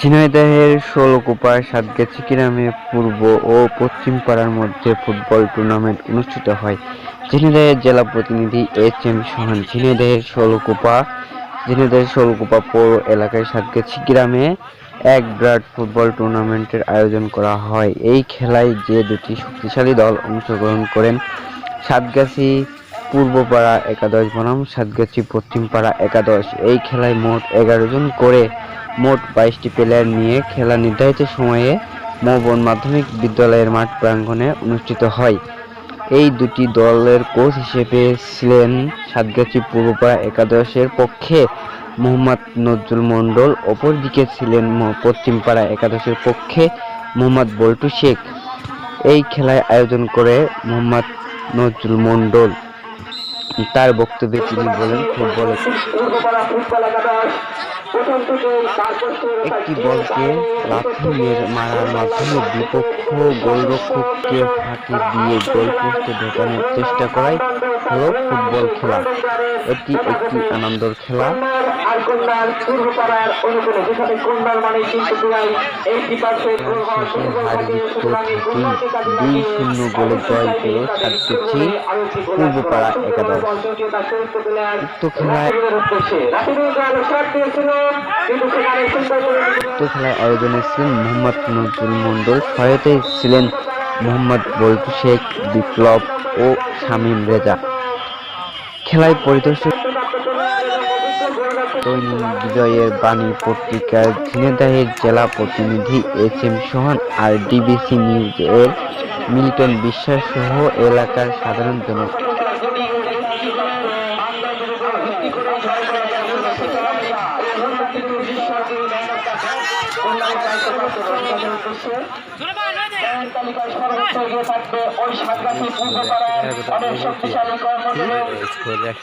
ঝিনাইদহের ষোলকোপা সাতগাছি গ্রামে পূর্ব ও পশ্চিম পাড়ার মধ্যে ফুটবল টুর্নামেন্ট অনুষ্ঠিত হয়। ঝিনাইদহের জেলা প্রতিনিধি এইচ এম সোহান, ঝিনাইদহের ষোলকোপা ঝিনাইদহের ষোলকোপা পৌর এলাকায় সাতগাছি গ্রামে এক বিরাট ফুটবল টুর্নামেন্টের আয়োজন করা হয়। এই খেলায় যে দুটি শক্তিশালী দল অংশগ্রহণ করেন, সাতগাছি পূর্বপাড়া একাদশ বনাম, সাতগাছি পশ্চিমপাড়া একাদশ। এই খেলায় মোট এগারো জন করে মোট বাইশটি প্লেয়ার নিয়ে খেলা নির্ধারিত সময়ে মৌবন মাধ্যমিক বিদ্যালয়ের মাঠ প্রাঙ্গণে অনুষ্ঠিত হয়। এই দুটি দলের কোচ হিসেবে ছিলেন সাতগাছি পূর্বপাড়া একাদশের পক্ষে মোহাম্মদ নজরুল মণ্ডল, অপরদিকে ছিলেন পশ্চিমপাড়া একাদশের পক্ষে মোহাম্মদ বল্টু শেখ। এই খেলায় আয়োজন করে মোহাম্মদ নজরুল মণ্ডল। তার বক্তব্যে তিনি বলেন, ফুটবল একটি বলকে মেরে মারার মাধ্যমে বিপক্ষ গোলরক্ষককে ফাঁকি দিয়ে গোলপোস্টে ঢোকানোর চেষ্টা করাই হল ফুটবল খেলা। এটি একটি আনন্দর খেলা। আর কন্যার পূর্বপাড়ার অনুকূলে যেখানে কন্যার মানে কিন্তু প্রায় এইটি পার্সেন্ট গোলে জয় পেল সাতটি পূর্বপাড়া একাদশ। উক্ত খেলায় উক্ত খেলার আয়োজনে ছিলেন মোহাম্মদ নজরুল মণ্ডল সহায়তায় ছিলেন মোহাম্মদ বল্টু শেখ বিপ্লব ও শামীম রেজা। খেলায় পরিদর্শক বিজয়ের বাণী পত্রিকার ঝিনেদাহের জেলা প্রতিনিধি এস এম সোহান আর ডিবিসি নিউজ এর মিল্টন বিশ্বাস সহ এলাকার সাধারণ জনক তালিকায় সর্বোচ্চ এগিয়ে থাকবে ওই সাতগাছি পূর্বপাড়ার অনেক শক্তিশালী কর্মজীবী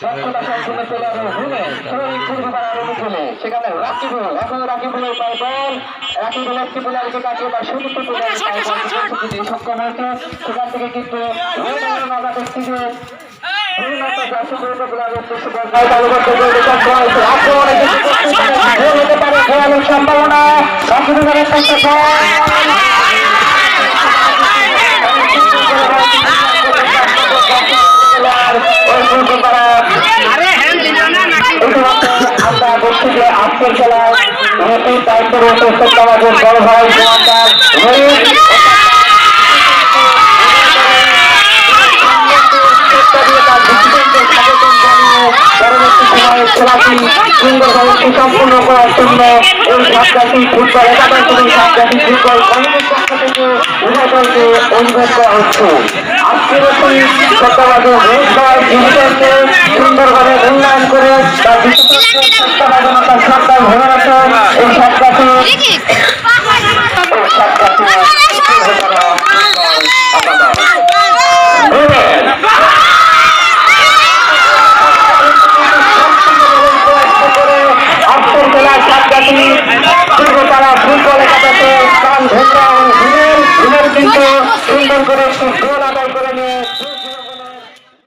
দক্ষতা সম্পন্ন প্লেয়ারের হুমে সেই পূর্বপাড়ার অনুকূলে সেখানে রাকিবুল এখন রাকিবুলের পায় বল রাকিবুল একটি প্লেয়ারকে কাটিয়ে তার যে সক্ষম হয়েছে সেখান থেকে কিন্তু রোনাল্ডো নামা নতুন দায়িত্ব রয়েছে সত্যবাদের বড় ভাই খেলাটি সুন্দরভাবে সুসম্পূর্ণ করার জন্য এই সাতগাছি ফুটবল একাদশ এবং সাতগাছি ফুটবল কমিটির পক্ষ থেকে উভয় দলকে অনুরোধ করা হচ্ছে। আজকের এই সত্যবাদী রোহিত ভাই সুন্দরভাবে মূল্যায়ন করে তার বিশেষ সরকার ভরে রাখে এই সাতগাছি সাতগাছি Vamos, Corinthians,